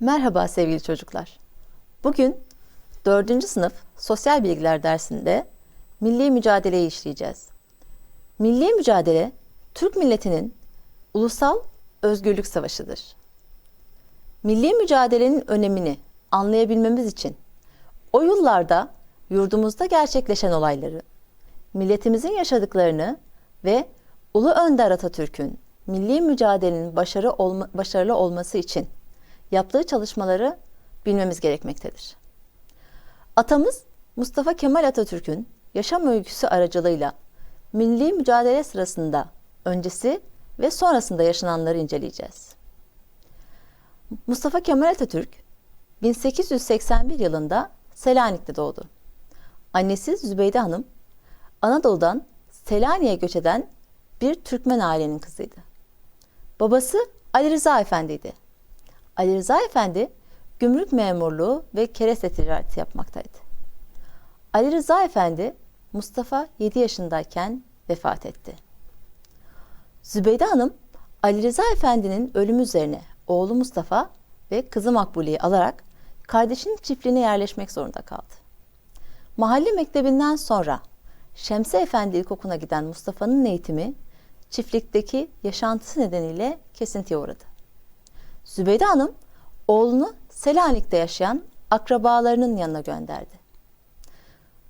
Merhaba sevgili çocuklar. Bugün 4. sınıf sosyal bilgiler dersinde milli mücadeleyi işleyeceğiz. Milli mücadele Türk milletinin ulusal özgürlük savaşıdır. Milli mücadelenin önemini anlayabilmemiz için o yıllarda yurdumuzda gerçekleşen olayları, milletimizin yaşadıklarını ve Ulu Önder Atatürk'ün milli mücadelenin başarı olma, başarılı olması için yaptığı çalışmaları bilmemiz gerekmektedir. Atamız Mustafa Kemal Atatürk'ün yaşam öyküsü aracılığıyla milli mücadele sırasında öncesi ve sonrasında yaşananları inceleyeceğiz. Mustafa Kemal Atatürk 1881 yılında Selanik'te doğdu. Annesi Zübeyde Hanım Anadolu'dan Selanik'e göç eden bir Türkmen ailenin kızıydı. Babası Ali Rıza Efendi'ydi. Ali Rıza Efendi gümrük memurluğu ve kereste ticareti yapmaktaydı. Ali Rıza Efendi Mustafa 7 yaşındayken vefat etti. Zübeyde Hanım Ali Rıza Efendi'nin ölümü üzerine oğlu Mustafa ve kızı Makbule'yi alarak kardeşinin çiftliğine yerleşmek zorunda kaldı. Mahalle mektebinden sonra Şemsi Efendi İlkokulu'na giden Mustafa'nın eğitimi çiftlikteki yaşantısı nedeniyle kesintiye uğradı. Zübeyde Hanım oğlunu Selanik'te yaşayan akrabalarının yanına gönderdi.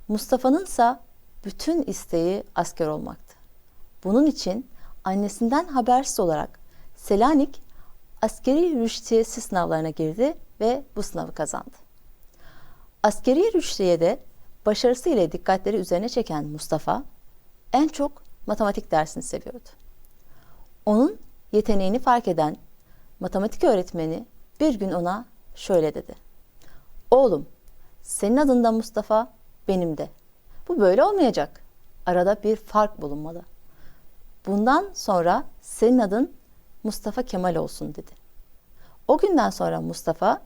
Mustafa'nın ise bütün isteği asker olmaktı. Bunun için annesinden habersiz olarak Selanik askeri rüştiyesi sınavlarına girdi ve bu sınavı kazandı. Askeri rüştiyede başarısı ile dikkatleri üzerine çeken Mustafa en çok matematik dersini seviyordu. Onun yeteneğini fark eden matematik öğretmeni bir gün ona şöyle dedi. Oğlum, senin adın da Mustafa, benim de. Bu böyle olmayacak. Arada bir fark bulunmalı. Bundan sonra senin adın Mustafa Kemal olsun dedi. O günden sonra Mustafa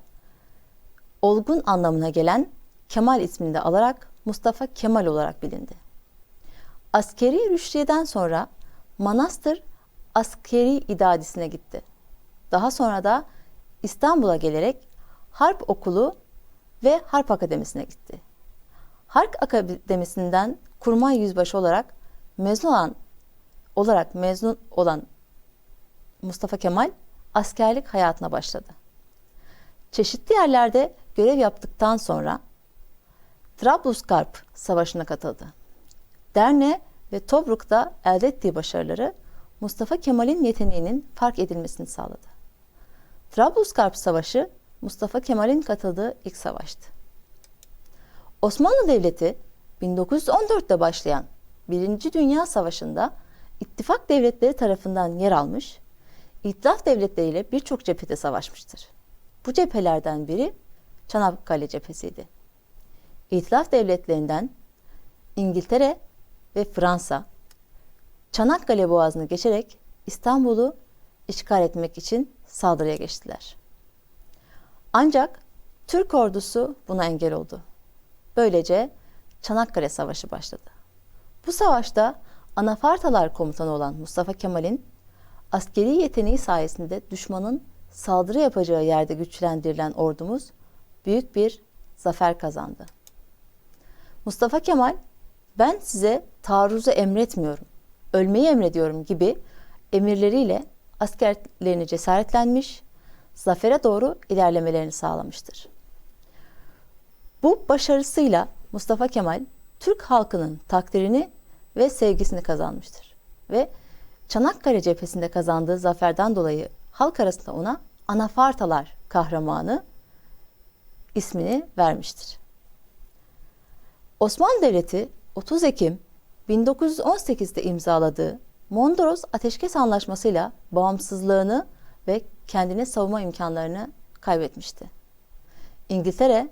olgun anlamına gelen Kemal ismini de alarak Mustafa Kemal olarak bilindi. Askeri rüştiyeden sonra Manastır askeri idadisine gitti. Daha sonra da İstanbul'a gelerek Harp Okulu ve Harp Akademisi'ne gitti. Harp Akademisi'nden kurmay yüzbaşı olarak mezun olan olarak mezun olan Mustafa Kemal askerlik hayatına başladı. Çeşitli yerlerde görev yaptıktan sonra Trablusgarp Savaşı'na katıldı. Derne ve Tobruk'ta elde ettiği başarıları Mustafa Kemal'in yeteneğinin fark edilmesini sağladı. Trablusgarp Savaşı Mustafa Kemal'in katıldığı ilk savaştı. Osmanlı Devleti 1914'te başlayan Birinci Dünya Savaşı'nda ittifak devletleri tarafından yer almış, İtilaf devletleriyle birçok cephede savaşmıştır. Bu cephelerden biri Çanakkale cephesiydi. İtilaf devletlerinden İngiltere ve Fransa Çanakkale Boğazı'nı geçerek İstanbul'u işgal etmek için saldırıya geçtiler. Ancak Türk ordusu buna engel oldu. Böylece Çanakkale Savaşı başladı. Bu savaşta Anafartalar komutanı olan Mustafa Kemal'in askeri yeteneği sayesinde düşmanın saldırı yapacağı yerde güçlendirilen ordumuz büyük bir zafer kazandı. Mustafa Kemal ben size taarruzu emretmiyorum, ölmeyi emrediyorum gibi emirleriyle askerlerini cesaretlenmiş, zafere doğru ilerlemelerini sağlamıştır. Bu başarısıyla Mustafa Kemal Türk halkının takdirini ve sevgisini kazanmıştır. Ve Çanakkale cephesinde kazandığı zaferden dolayı halk arasında ona Anafartalar kahramanı ismini vermiştir. Osmanlı Devleti 30 Ekim 1918'de imzaladığı Mondros Ateşkes Anlaşması'yla bağımsızlığını ve kendine savunma imkanlarını kaybetmişti. İngiltere,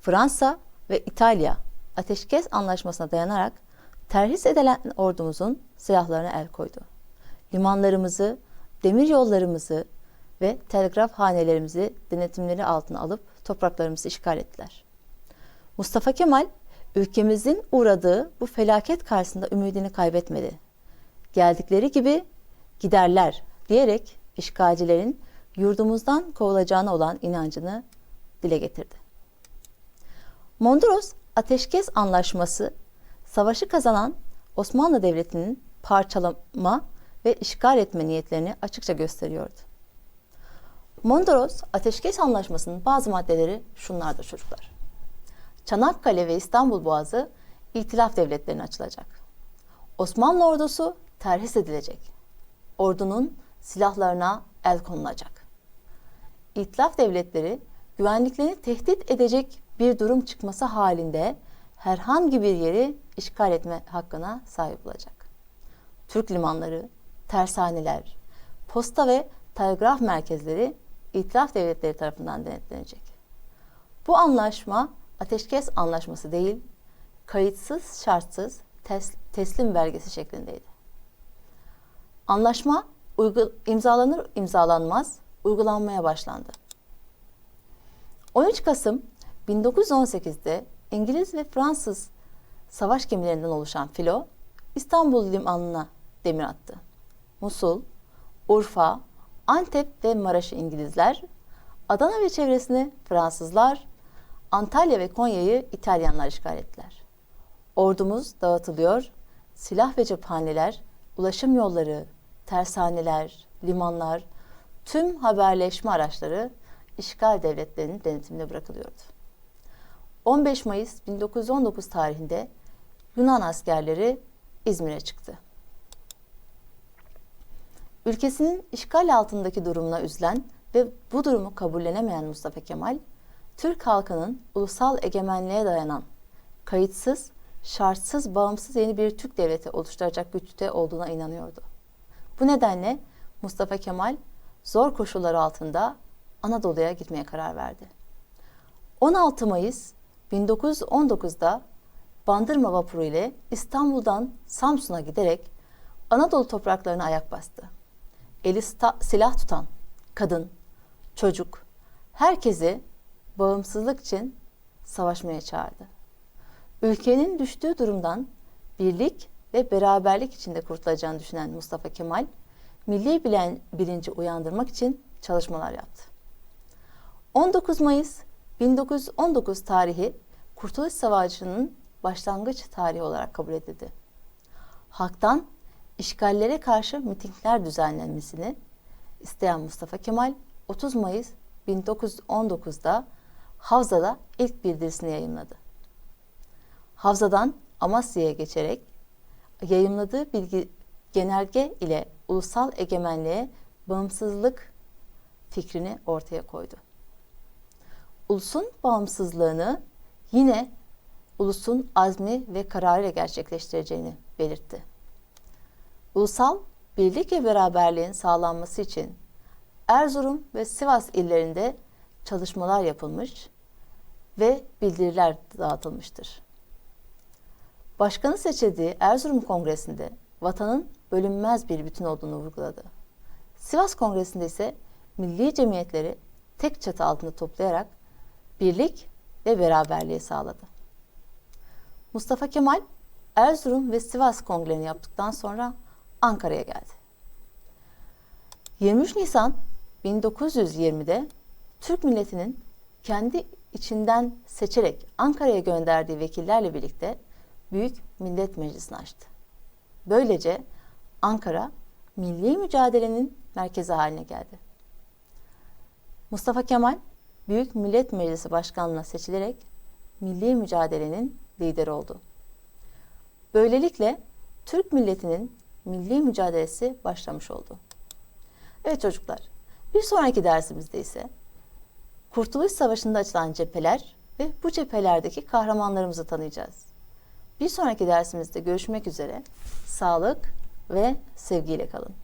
Fransa ve İtalya Ateşkes Anlaşması'na dayanarak terhis edilen ordumuzun silahlarına el koydu. Limanlarımızı, demir yollarımızı ve telgraf hanelerimizi denetimleri altına alıp topraklarımızı işgal ettiler. Mustafa Kemal ülkemizin uğradığı bu felaket karşısında ümidini kaybetmedi. Geldikleri gibi giderler diyerek işgalcilerin yurdumuzdan kovulacağına olan inancını dile getirdi. Mondros Ateşkes Anlaşması savaşı kazanan Osmanlı Devleti'nin parçalama ve işgal etme niyetlerini açıkça gösteriyordu. Mondros Ateşkes Anlaşması'nın bazı maddeleri şunlardır çocuklar. Çanakkale ve İstanbul Boğazı İtilaf devletlerine açılacak. Osmanlı ordusu terhis edilecek. Ordunun silahlarına el konulacak. İtilaf devletleri güvenliklerini tehdit edecek bir durum çıkması halinde herhangi bir yeri işgal etme hakkına sahip olacak. Türk limanları, tersaneler, posta ve telgraf merkezleri İtilaf devletleri tarafından denetlenecek. Bu anlaşma ateşkes anlaşması değil, kayıtsız şartsız tes, teslim belgesi şeklindeydi. Anlaşma uygu, imzalanır imzalanmaz uygulanmaya başlandı. 13 Kasım 1918'de İngiliz ve Fransız savaş gemilerinden oluşan filo İstanbul limanına demir attı. Musul, Urfa, Antep ve Maraş'ı İngilizler, Adana ve çevresini Fransızlar, Antalya ve Konya'yı İtalyanlar işgal ettiler. Ordumuz dağıtılıyor, silah ve cephaneler, ulaşım yolları, tersaneler, limanlar, tüm haberleşme araçları işgal devletlerinin denetimine bırakılıyordu. 15 Mayıs 1919 tarihinde Yunan askerleri İzmir'e çıktı. Ülkesinin işgal altındaki durumuna üzülen ve bu durumu kabullenemeyen Mustafa Kemal, Türk halkının ulusal egemenliğe dayanan, kayıtsız, şartsız, bağımsız yeni bir Türk devleti oluşturacak güçte olduğuna inanıyordu. Bu nedenle Mustafa Kemal zor koşullar altında Anadolu'ya gitmeye karar verdi. 16 Mayıs 1919'da Bandırma vapuru ile İstanbul'dan Samsun'a giderek Anadolu topraklarına ayak bastı. Eli silah tutan kadın, çocuk, herkesi bağımsızlık için savaşmaya çağırdı. Ülkenin düştüğü durumdan birlik ve beraberlik içinde kurtulacağını düşünen Mustafa Kemal, milli bilen, bilinci uyandırmak için çalışmalar yaptı. 19 Mayıs 1919 tarihi Kurtuluş Savaşı'nın başlangıç tarihi olarak kabul edildi. Halktan işgallere karşı mitingler düzenlenmesini isteyen Mustafa Kemal 30 Mayıs 1919'da Havza'da ilk bildirisini yayınladı. Havza'dan Amasya'ya geçerek yayınladığı bilgi genelge ile ulusal egemenliğe bağımsızlık fikrini ortaya koydu. Ulusun bağımsızlığını yine ulusun azmi ve kararıyla gerçekleştireceğini belirtti. Ulusal birlik ve beraberliğin sağlanması için Erzurum ve Sivas illerinde çalışmalar yapılmış ve bildiriler dağıtılmıştır. Başkanı seçildiği Erzurum Kongresi'nde vatanın bölünmez bir bütün olduğunu vurguladı. Sivas Kongresi'nde ise milli cemiyetleri tek çatı altında toplayarak birlik ve beraberliği sağladı. Mustafa Kemal Erzurum ve Sivas kongrelerini yaptıktan sonra Ankara'ya geldi. 23 Nisan 1920'de Türk milletinin kendi içinden seçerek Ankara'ya gönderdiği vekillerle birlikte Büyük Millet Meclisi'ni açtı. Böylece Ankara milli mücadelenin merkezi haline geldi. Mustafa Kemal Büyük Millet Meclisi Başkanlığı'na seçilerek milli mücadelenin lideri oldu. Böylelikle Türk milletinin milli mücadelesi başlamış oldu. Evet çocuklar, bir sonraki dersimizde ise Kurtuluş Savaşı'nda açılan cepheler ve bu cephelerdeki kahramanlarımızı tanıyacağız. Bir sonraki dersimizde görüşmek üzere. Sağlık ve sevgiyle kalın.